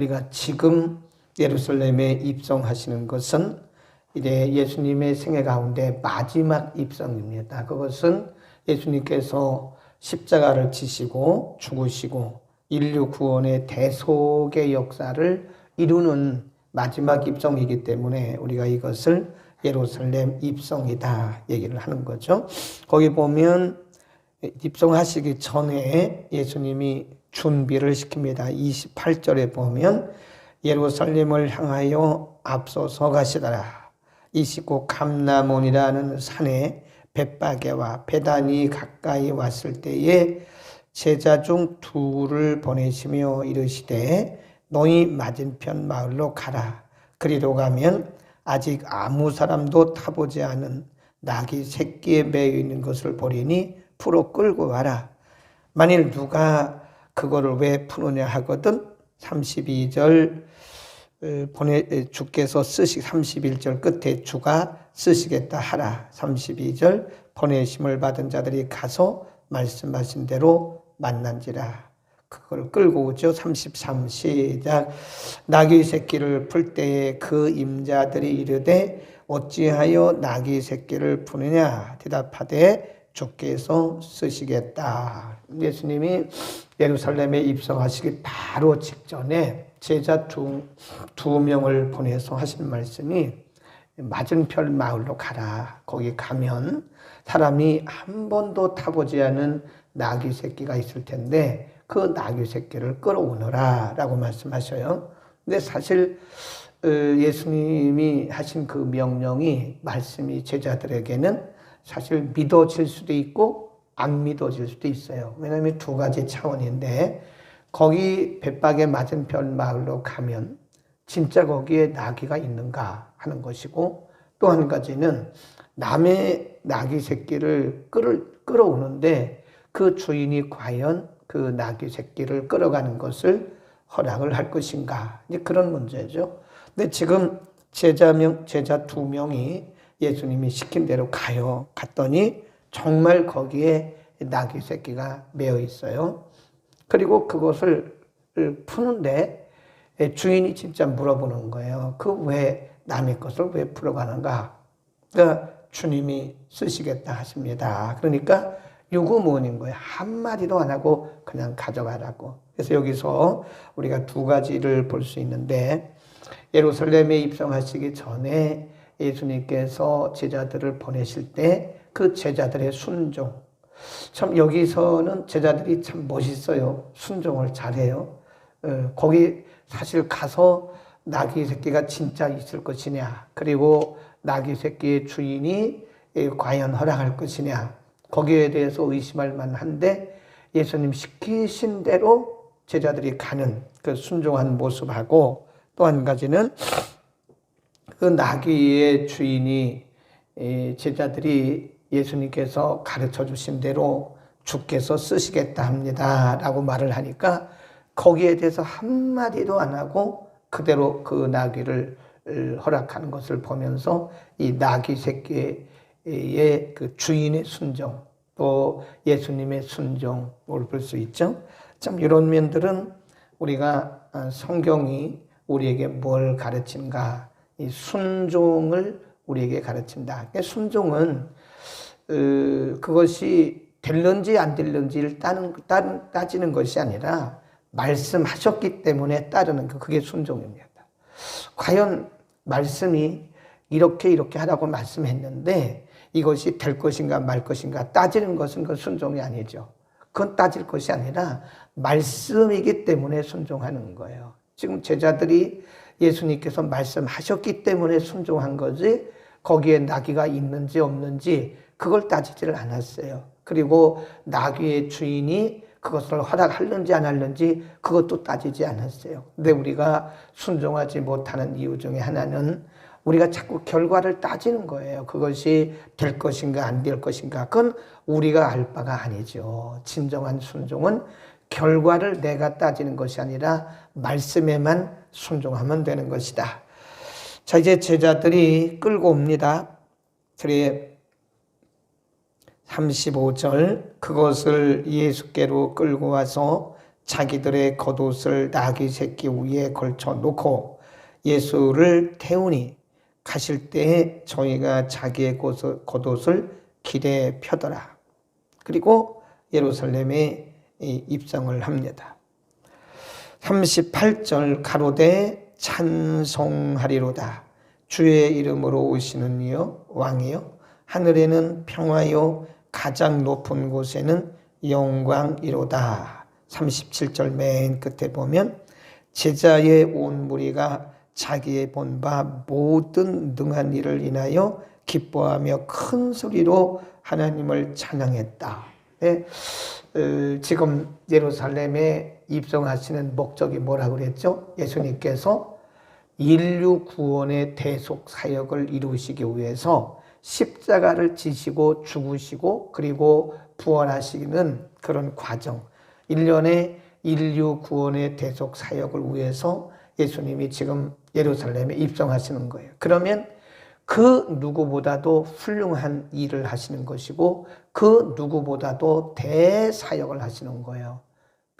우리가 지금 예루살렘에 입성하시는 것은 이제 예수님의 생애 가운데 마지막 입성입니다. 그것은 예수님께서 십자가를 지시고 죽으시고 인류 구원의 대속의 역사를 이루는 마지막 입성이기 때문에 우리가 이것을 예루살렘 입성이다 얘기를 하는 거죠. 거기 보면 입성하시기 전에 예수님이 준비를 시킵니다. 28절에 보면 예루살렘을 향하여 앞서서 가시더라. 이시고 감나몬이라는 산에 벳바게와 베단이 가까이 왔을 때에 제자 중 둘을 보내시며 이르시되 너희 맞은편 마을로 가라. 그리로 가면 아직 아무 사람도 타보지 않은 낙이 새끼에 매여 있는 것을 보리니 풀어 끌고 와라. 만일 누가 그거를 왜 푸느냐 하거든. 32절 어, 보내 주께서 쓰시 31절 끝에 주가 쓰시겠다 하라. 32절 보내심을 받은 자들이 가서 말씀하신 대로 만난지라. 그걸 끌고 오죠. 33 시작. 나귀 새끼를 풀 때에 그 임자들이 이르되 어찌하여 나귀 새끼를 푸느냐? 대답하되 주께서 쓰시겠다. 예수님이 예루살렘에 입성하시기 바로 직전에 제자 두, 두 명을 보내서 하신 말씀이 맞은편 마을로 가라. 거기 가면 사람이 한 번도 타보지 않은 나귀 새끼가 있을 텐데 그 나귀 새끼를 끌어오너라 라고 말씀하셔요. 근데 사실 어, 예수님이 하신 그 명령이 말씀이 제자들에게는 사실 믿어질 수도 있고 안 믿어질 수도 있어요. 왜냐하면 두 가지 차원인데 거기 벳박의 맞은편 마을로 가면 진짜 거기에 나귀가 있는가 하는 것이고 또 한 가지는 남의 나귀 새끼를 끌을, 끌어오는데 그 주인이 과연 그 나귀 새끼를 끌어가는 것을 허락을 할 것인가 이제 그런 문제죠. 근데 지금 제자 명 제자 두 명이 예수님이 시킨 대로 가요. 갔더니 정말 거기에 나귀 새끼가 매어 있어요. 그리고 그것을 푸는데 주인이 진짜 물어보는 거예요. 그 왜 남의 것을 왜 풀어가는가? 그러니까 주님이 쓰시겠다 하십니다. 그러니까 유구무원인 거예요. 한마디도 안 하고 그냥 가져가라고. 그래서 여기서 우리가 두 가지를 볼 수 있는데 예루살렘에 입성하시기 전에 예수님께서 제자들을 보내실 때 그 제자들의 순종. 참 여기서는 제자들이 참 멋있어요. 순종을 잘해요. 어, 거기 사실 가서 나귀 새끼가 진짜 있을 것이냐. 그리고 나귀 새끼의 주인이 과연 허락할 것이냐. 거기에 대해서 의심할 만한데 예수님 시키신 대로 제자들이 가는 그 순종한 모습하고 또 한 가지는 그 나귀의 주인이 제자들이 예수님께서 가르쳐 주신 대로 주께서 쓰시겠다 합니다. 라고 말을 하니까 거기에 대해서 한마디도 안 하고 그대로 그 나귀를 허락하는 것을 보면서 이 나귀 새끼의 그 주인의 순종 또 예수님의 순종을 볼 수 있죠. 참 이런 면들은 우리가 성경이 우리에게 뭘 가르친가 이 순종을 우리에게 가르친다. 그러니까 순종은 어, 그것이 될런지 안 될런지를 따는, 따, 따지는 것이 아니라 말씀하셨기 때문에 따르는 그 그게 순종입니다. 과연 말씀이 이렇게 이렇게 하라고 말씀했는데 이것이 될 것인가 말 것인가 따지는 것은 그 순종이 아니죠. 그건 따질 것이 아니라 말씀이기 때문에 순종하는 거예요. 지금 제자들이 예수님께서 말씀하셨기 때문에 순종한 거지 거기에 나귀가 있는지 없는지 그걸 따지지를 않았어요. 그리고 나귀의 주인이 그것을 허락할는지 안 할는지 그것도 따지지 않았어요. 근데 우리가 순종하지 못하는 이유 중에 하나는 우리가 자꾸 결과를 따지는 거예요. 그것이 될 것인가 안 될 것인가. 그건 우리가 알 바가 아니죠. 진정한 순종은 결과를 내가 따지는 것이 아니라 말씀에만 순종하면 되는 것이다. 자, 이제 제자들이 끌고 옵니다. 그래 35절 그것을 예수께로 끌고 와서 자기들의 겉옷을 나귀 새끼 위에 걸쳐 놓고 예수를 태우니 가실 때에 저희가 자기의 겉옷- 겉옷을 길에 펴더라. 그리고 예루살렘에 이 입성을 합니다. 38절 가로되 찬송하리로다. 주의 이름으로 오시는 이여 왕이여 하늘에는 평화요 가장 높은 곳에는 영광이로다. 37절 맨 끝에 보면 제자의 온 무리가 자기의 본 바 모든 능한 일을 인하여 기뻐하며 큰 소리로 하나님을 찬양했다. 네, 어, 지금 예루살렘에 입성하시는 목적이 뭐라고 그랬죠? 예수님께서 인류 구원의 대속 사역을 이루시기 위해서 십자가를 지시고 죽으시고 그리고 부활하시는 그런 과정. 일련의 인류 구원의 대속 사역을 위해서 예수님이 지금 예루살렘에 입성하시는 거예요. 그러면 그 누구보다도 훌륭한 일을 하시는 것이고 그 누구보다도 대사역을 하시는 거예요.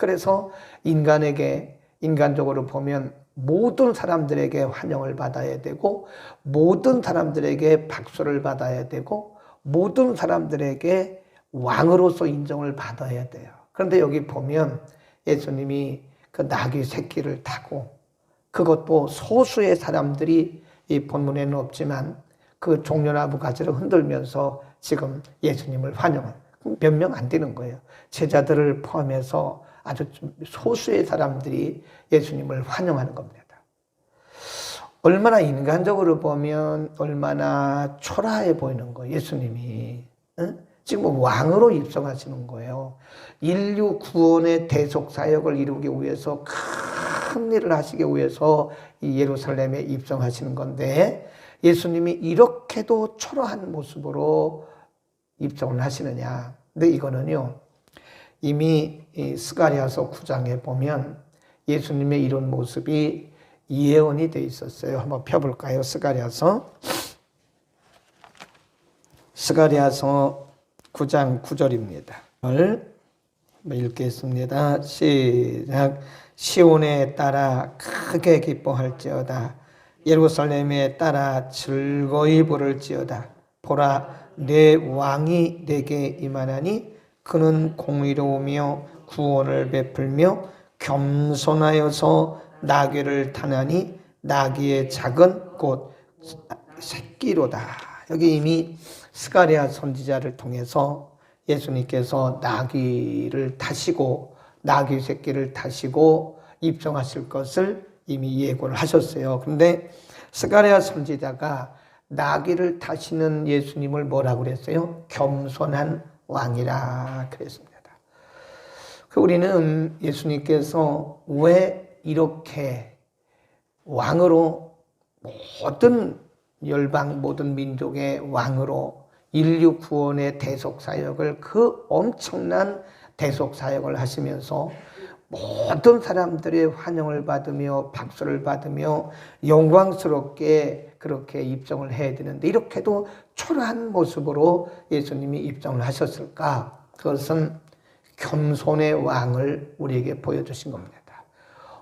그래서 인간에게 인간적으로 보면 모든 사람들에게 환영을 받아야 되고 모든 사람들에게 박수를 받아야 되고 모든 사람들에게 왕으로서 인정을 받아야 돼요. 그런데 여기 보면 예수님이 그 나귀 새끼를 타고 그것도 소수의 사람들이 이 본문에는 없지만 그 종려나무 가지를 흔들면서 지금 예수님을 환영한 몇 명 안 되는 거예요. 제자들을 포함해서 아주 좀 소수의 사람들이 예수님을 환영하는 겁니다. 얼마나 인간적으로 보면 얼마나 초라해 보이는 거예요. 예수님이. 응? 지금 왕으로 입성하시는 거예요. 인류 구원의 대속 사역을 이루기 위해서 큰 일을 하시기 위해서 이 예루살렘에 입성하시는 건데 예수님이 이렇게도 초라한 모습으로 입성을 하시느냐. 근데 이거는요. 이미 이 스가리아서 9장에 보면 예수님의 이런 모습이 예언이 돼 있었어요. 한번 펴볼까요? 스가리아서 스가리아서 9장 9절입니다. 을 읽겠습니다. 시작. 시온에 따라 크게 기뻐할지어다. 예루살렘에 따라 즐거이 부를지어다. 보라, 내 왕이 내게 임하나니 그는 공의로우며 구원을 베풀며 겸손하여서 나귀를 타나니 나귀의 작은 꽃 새끼로다. 여기 이미 스가랴 선지자를 통해서 예수님께서 나귀를 타시고 나귀 새끼를 타시고 입성하실 것을 이미 예고를 하셨어요. 근데 스가랴 선지자가 나귀를 타시는 예수님을 뭐라고 그랬어요? 겸손한 왕이라 그랬습니다. 그 우리는 예수님께서 왜 이렇게 왕으로 모든 열방 모든 민족의 왕으로 인류 구원의 대속 사역을 그 엄청난 대속 사역을 하시면서 모든 사람들의 환영을 받으며 박수를 받으며 영광스럽게 그렇게 입성을 해야 되는데 이렇게도 초라한 모습으로 예수님이 입성을 하셨을까? 그것은 겸손의 왕을 우리에게 보여주신 겁니다.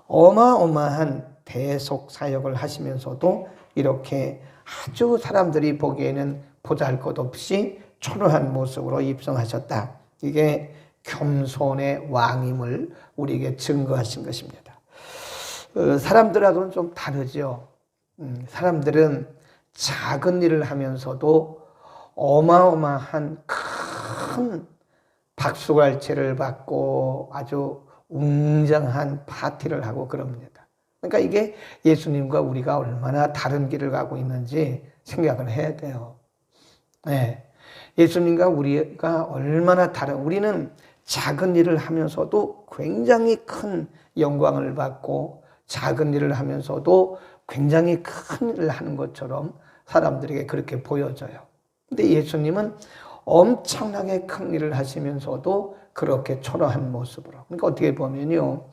어마어마한 대속 사역을 하시면서도 이렇게 아주 사람들이 보기에는 보잘 것 없이 초라한 모습으로 입성하셨다. 이게 겸손의 왕임을 우리에게 증거하신 것입니다. 어, 사람들하고는 좀 다르죠. 음, 사람들은 작은 일을 하면서도 어마어마한 큰 박수갈채를 받고 아주 웅장한 파티를 하고 그럽니다. 그러니까 이게 예수님과 우리가 얼마나 다른 길을 가고 있는지 생각을 해야 돼요. 네. 예수님과 우리가 얼마나 다른, 우리는 작은 일을 하면서도 굉장히 큰 영광을 받고 작은 일을 하면서도 굉장히 큰 일을 하는 것처럼 사람들에게 그렇게 보여져요. 근데 예수님은 엄청나게 큰 일을 하시면서도 그렇게 초라한 모습으로. 그러니까 어떻게 보면요.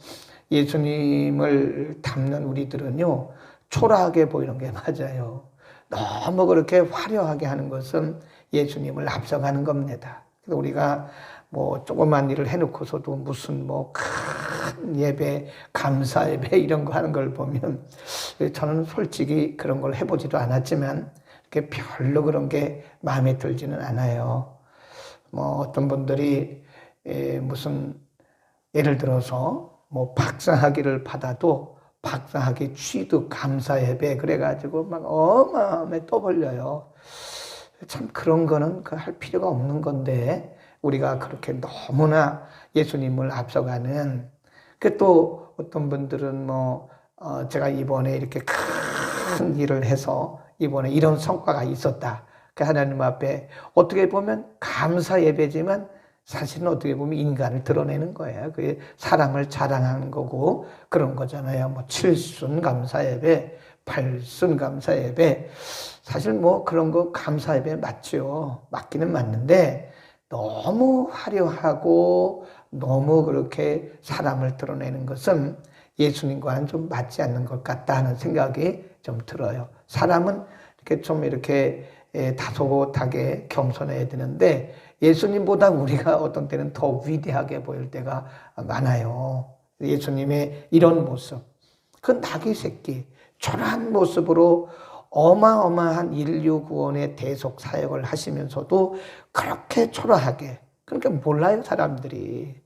예수님을 닮는 우리들은요. 초라하게 보이는 게 맞아요. 너무 그렇게 화려하게 하는 것은 예수님을 앞서가는 겁니다. 그래서 우리가 뭐 조그만 일을 해놓고서도 무슨 뭐 큰 예배, 감사 예배 이런 거 하는 걸 보면 저는 솔직히 그런 걸 해보지도 않았지만 이렇게 별로 그런 게 마음에 들지는 않아요. 뭐 어떤 분들이 에, 무슨 예를 들어서 뭐 박사학위를 받아도 박사학위 취득 감사 예배 그래가지고 막 어마어마하게 떠벌려요. 참 그런 거는 그할 필요가 없는 건데 우리가 그렇게 너무나 예수님을 앞서가는 그 또 어떤 분들은 뭐 어, 제가 이번에 이렇게 큰 일을 해서 이번에 이런 성과가 있었다. 그 하나님 앞에 어떻게 보면 감사 예배지만 사실은 어떻게 보면 인간을 드러내는 거예요. 그게 사람을 자랑하는 거고 그런 거잖아요. 뭐 칠순 감사 예배, 팔순 감사 예배. 사실 뭐 그런 거 감사 예배 맞죠. 맞기는 맞는데 너무 화려하고 너무 그렇게 사람을 드러내는 것은 예수님과는 좀 맞지 않는 것 같다 하는 생각이 좀 들어요. 사람은 이렇게 좀 이렇게 다소곳하게 겸손해야 되는데 예수님보다 우리가 어떤 때는 더 위대하게 보일 때가 많아요. 예수님의 이런 모습. 그 나귀 새끼. 초라한 모습으로 어마어마한 인류 구원의 대속 사역을 하시면서도 그렇게 초라하게. 그러니까 몰라요, 사람들이.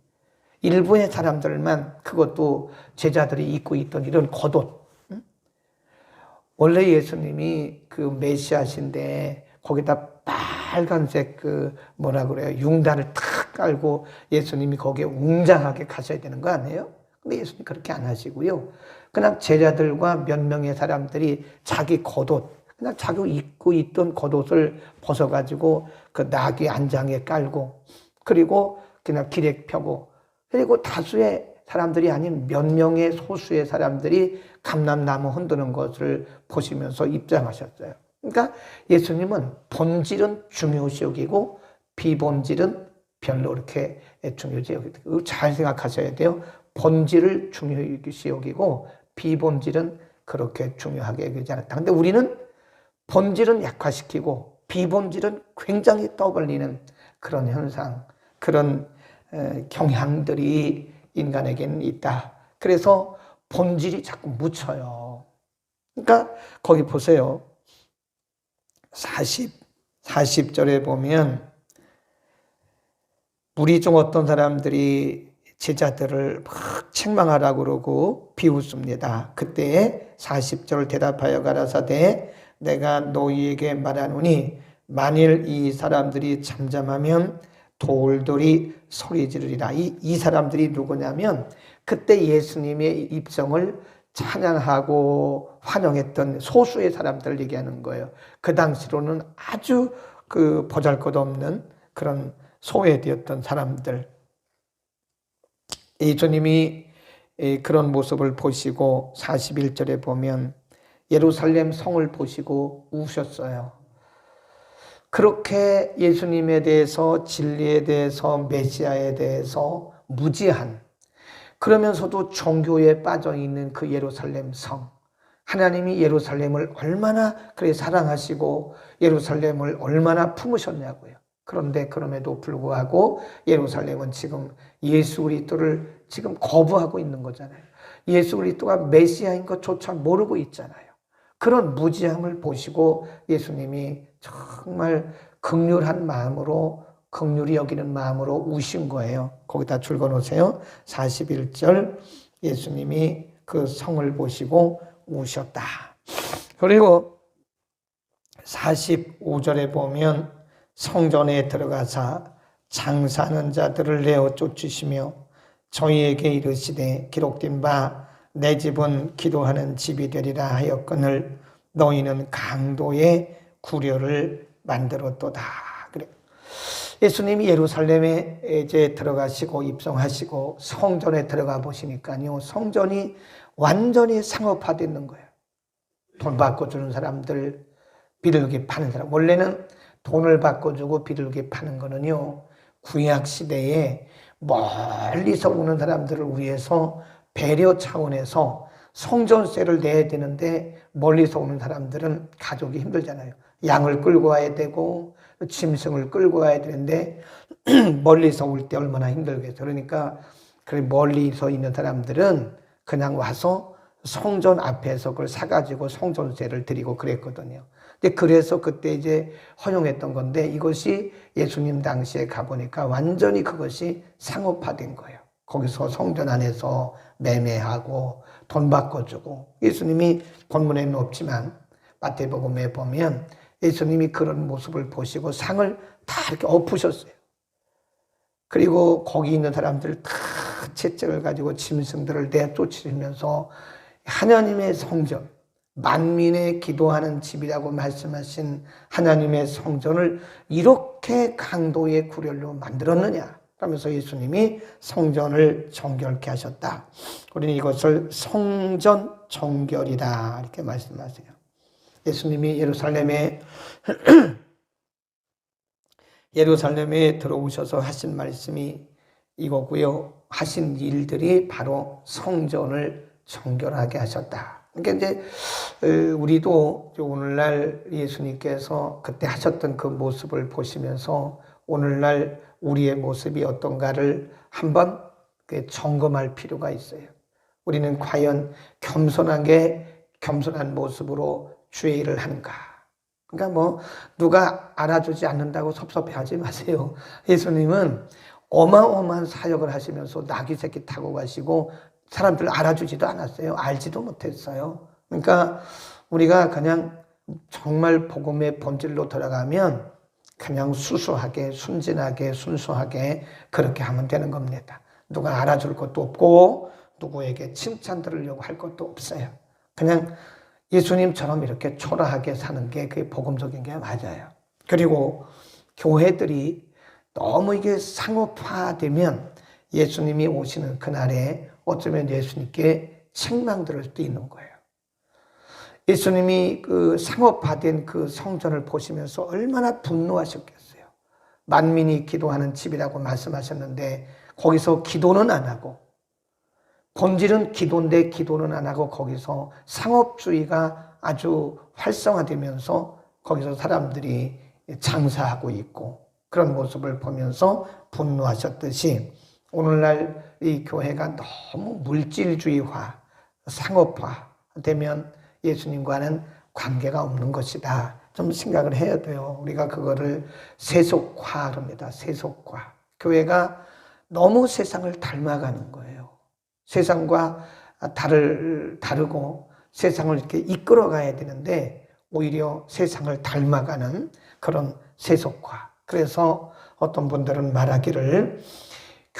일부의 사람들만 그것도 제자들이 입고 있던 이런 겉옷. 원래 예수님이 그 메시아신데 거기다 빨간색 그 뭐라 그래요 융단을 탁 깔고 예수님이 거기에 웅장하게 가셔야 되는 거 아니에요? 근데 예수님 그렇게 안 하시고요. 그냥 제자들과 몇 명의 사람들이 자기 겉옷 그냥 자기 입고 있던 겉옷을 벗어가지고 그 나귀 안장에 깔고 그리고 그냥 길에 펴고 그리고 다수의 사람들이 아닌 몇 명의 소수의 사람들이 감람나무 흔드는 것을 보시면서 입장하셨어요. 그러니까 예수님은 본질은 중요시 여기고 비본질은 별로 이렇게 중요시 여기고 잘 생각하셔야 돼요. 본질을 중요시 여기고 비본질은 그렇게 중요하게 여기지 않았다. 근데 우리는 본질은 약화시키고 비본질은 굉장히 떠벌리는 그런 현상, 그런 경향들이 인간에게는 있다. 그래서 본질이 자꾸 묻혀요. 그러니까 거기 보세요. 40, 40절에 보면 우리 중 어떤 사람들이 제자들을 막 책망하라고 그러고 비웃습니다. 그때 40절 대답하여 가라사대 내가 너희에게 말하노니 만일 이 사람들이 잠잠하면 돌돌이 소리 지르리라. 이, 이 사람들이 누구냐면 그때 예수님의 입성을 찬양하고 환영했던 소수의 사람들을 얘기하는 거예요. 그 당시로는 아주 그 보잘 것 없는 그런 소외되었던 사람들. 예수님이 그런 모습을 보시고 41절에 보면 예루살렘 성을 보시고 우셨어요. 그렇게 예수님에 대해서 진리에 대해서 메시아에 대해서 무지한 그러면서도 종교에 빠져 있는 그 예루살렘 성. 하나님이 예루살렘을 얼마나 그래 사랑하시고 예루살렘을 얼마나 품으셨냐고요. 그런데 그럼에도 불구하고 예루살렘은 지금 예수 그리스도를 지금 거부하고 있는 거잖아요. 예수 그리스도가 메시아인 것조차 모르고 있잖아요. 그런 무지함을 보시고 예수님이 정말 극률한 마음으로 극률이 여기는 마음으로 우신 거예요. 거기다 줄거 놓으세요. 41절 예수님이 그 성을 보시고 우셨다. 그리고 45절에 보면 성전에 들어가사 장사하는 자들을 내어 쫓으시며 저희에게 이르시되 기록된 바 내 집은 기도하는 집이 되리라 하였거늘 너희는 강도의 구려를 만들었도다. 예수님이 예루살렘에 이제 들어가시고 입성하시고 성전에 들어가 보시니까요. 성전이 완전히 상업화되는 거예요. 돈 받고 주는 사람들, 비둘기 파는 사람. 원래는 돈을 받고 주고 비둘기 파는 거는요. 구약 시대에 멀리서 오는 사람들을 위해서 배려 차원에서 성전세를 내야 되는데 멀리서 오는 사람들은 가족이 힘들잖아요. 양을 끌고 와야 되고 짐승을 끌고 가야 되는데 멀리서 올 때 얼마나 힘들겠어. 그러니까 그 멀리서 있는 사람들은 그냥 와서 성전 앞에서 그걸 사가지고 성전세를 드리고 그랬거든요. 근데 그래서 그때 이제 허용했던 건데 이것이 예수님 당시에 가보니까 완전히 그것이 상업화된 거예요. 거기서 성전 안에서 매매하고 돈 바꿔주고 예수님이 본문에는 없지만 마태복음에 보면 예수님이 그런 모습을 보시고 상을 다 이렇게 엎으셨어요. 그리고 거기 있는 사람들 다 채찍을 가지고 짐승들을 내쫓으면서 하나님의 성전, 만민의 기도하는 집이라고 말씀하신 하나님의 성전을 이렇게 강도의 구렬로 만들었느냐? 그러면서 예수님이 성전을 정결케 하셨다. 우리는 이것을 성전 정결이다. 이렇게 말씀하세요. 예수님이 예루살렘에 예루살렘에 들어오셔서 하신 말씀이 이거고요. 하신 일들이 바로 성전을 정결하게 하셨다. 그러니까 이제 어, 우리도 오늘날 예수님께서 그때 하셨던 그 모습을 보시면서 오늘날 우리의 모습이 어떤가를 한번 그 점검할 필요가 있어요. 우리는 과연 겸손하게 겸손한 모습으로 주의 일을 하는가? 그러니까 뭐 누가 알아주지 않는다고 섭섭해하지 마세요. 예수님은 어마어마한 사역을 하시면서 나귀 새끼 타고 가시고 사람들 알아주지도 않았어요. 알지도 못했어요. 그러니까 우리가 그냥 정말 복음의 본질로 들어가면 그냥 수수하게 순진하게 순수하게 그렇게 하면 되는 겁니다. 누가 알아줄 것도 없고 누구에게 칭찬 들으려고 할 것도 없어요. 그냥 예수님처럼 이렇게 초라하게 사는 게 그게 복음적인 게 맞아요. 그리고 교회들이 너무 이게 상업화되면 예수님이 오시는 그날에 어쩌면 예수님께 책망 들을 수도 있는 거예요. 예수님이 그 상업화된 그 성전을 보시면서 얼마나 분노하셨겠어요. 만민이 기도하는 집이라고 말씀하셨는데 거기서 기도는 안 하고 본질은 기도인데 기도는 안 하고 거기서 상업주의가 아주 활성화되면서 거기서 사람들이 장사하고 있고 그런 모습을 보면서 분노하셨듯이 오늘날 이 교회가 너무 물질주의화, 상업화 되면 예수님과는 관계가 없는 것이다. 좀 생각을 해야 돼요. 우리가 그거를 세속화 합니다. 세속화. 교회가 너무 세상을 닮아가는 거예요. 세상과 다를, 다르고 세상을 이렇게 이끌어 가야 되는데 오히려 세상을 닮아가는 그런 세속화. 그래서 어떤 분들은 말하기를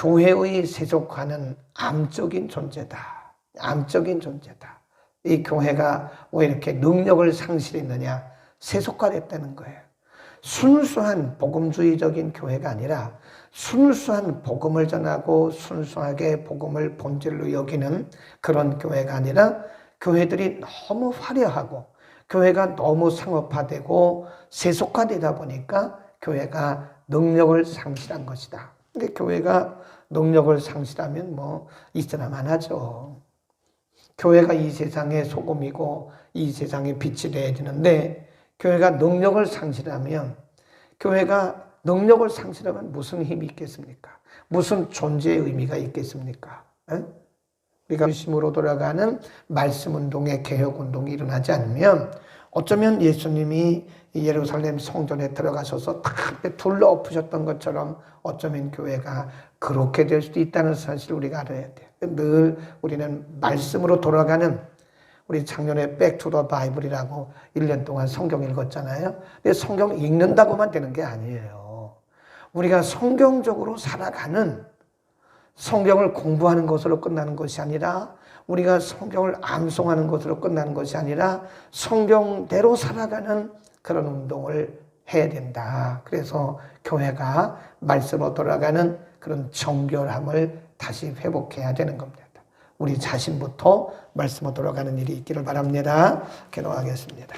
교회의 세속화는 암적인 존재다. 암적인 존재다. 이 교회가 왜 이렇게 능력을 상실했느냐? 세속화됐다는 거예요. 순수한 복음주의적인 교회가 아니라 순수한 복음을 전하고 순수하게 복음을 본질로 여기는 그런 교회가 아니라 교회들이 너무 화려하고 교회가 너무 상업화되고 세속화되다 보니까 교회가 능력을 상실한 것이다. 근데 교회가 능력을 상실하면 뭐 있으나만 하죠. 교회가 이 세상의 소금이고 이 세상의 빛이 되어야 되는데 교회가 능력을 상실하면 교회가 능력을 상실하면 무슨 힘이 있겠습니까? 무슨 존재의 의미가 있겠습니까? 에? 우리가 중심으로 돌아가는 말씀 운동의 개혁 운동이 일어나지 않으면 어쩌면 예수님이 예루살렘 성전에 들어가셔서 탁 둘러 엎으셨던 것처럼 어쩌면 교회가 그렇게 될 수도 있다는 사실을 우리가 알아야 돼요. 늘 우리는 말씀으로 돌아가는 우리 작년에 백투더 바이블이라고 1년 동안 성경 읽었잖아요. 근데 성경 읽는다고만 되는 게 아니에요. 우리가 성경적으로 살아가는 성경을 공부하는 것으로 끝나는 것이 아니라 우리가 성경을 암송하는 것으로 끝나는 것이 아니라 성경대로 살아가는 그런 운동을 해야 된다. 그래서 교회가 말씀으로 돌아가는 그런 정결함을 다시 회복해야 되는 겁니다. 우리 자신부터 말씀으로 돌아가는 일이 있기를 바랍니다. 기도하겠습니다.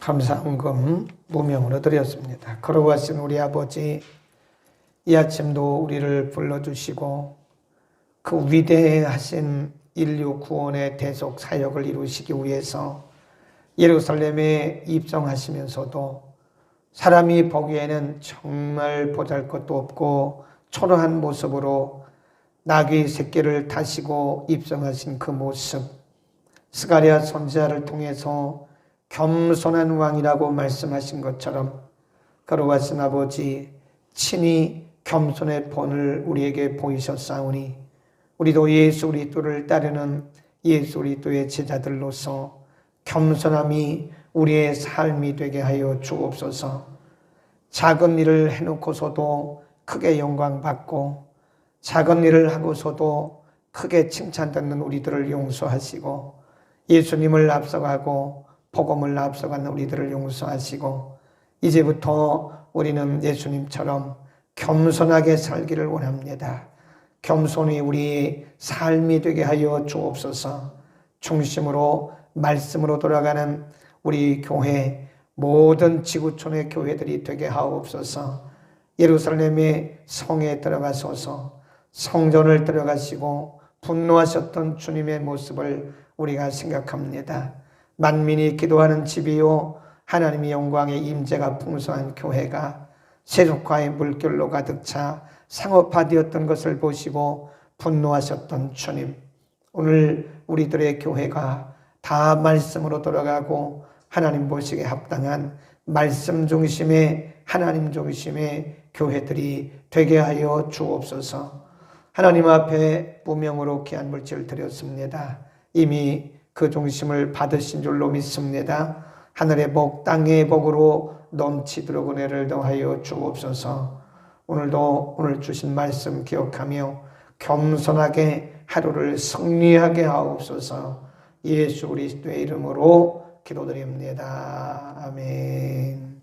감사한금 무명으로 드렸습니다. 걸어가신 우리 아버지 이 아침도 우리를 불러주시고 그 위대하신 인류 구원의 대속 사역을 이루시기 위해서 예루살렘에 입성하시면서도 사람이 보기에는 정말 보잘 것도 없고 초라한 모습으로 나귀 새끼를 타시고 입성하신 그 모습, 스가랴 선지자를 통해서 겸손한 왕이라고 말씀하신 것처럼 걸어가신 아버지 친히 겸손의 본을 우리에게 보이셨사오니 우리도 예수 그리스도를 따르는 예수 그리스도의 제자들로서 겸손함이 우리의 삶이 되게 하여 주옵소서. 작은 일을 해놓고서도 크게 영광 받고 작은 일을 하고서도 크게 칭찬받는 우리들을 용서하시고 예수님을 앞서가고 복음을 앞서가는 우리들을 용서하시고 이제부터 우리는 예수님처럼 겸손하게 살기를 원합니다. 겸손히 우리 삶이 되게 하여 주옵소서. 중심으로 말씀으로 돌아가는 우리 교회 모든 지구촌의 교회들이 되게 하옵소서. 예루살렘의 성에 들어가소서 성전을 들어가시고 분노하셨던 주님의 모습을 우리가 생각합니다. 만민이 기도하는 집이요 하나님의 영광의 임재가 풍성한 교회가 세속화의 물결로 가득 차 상업화되었던 것을 보시고 분노하셨던 주님. 오늘 우리들의 교회가 다 말씀으로 돌아가고 하나님 보시기에 합당한 말씀 중심의 하나님 중심의 교회들이 되게 하여 주옵소서. 하나님 앞에 무명으로 귀한 물질을 드렸습니다. 이미 그 중심을 받으신 줄로 믿습니다. 하늘의 복, 땅의 복으로 넘치도록 은혜를 더하여 주옵소서. 오늘도 오늘 주신 말씀 기억하며 겸손하게 하루를 승리하게 하옵소서. 예수 그리스도의 이름으로 기도드립니다. 아멘.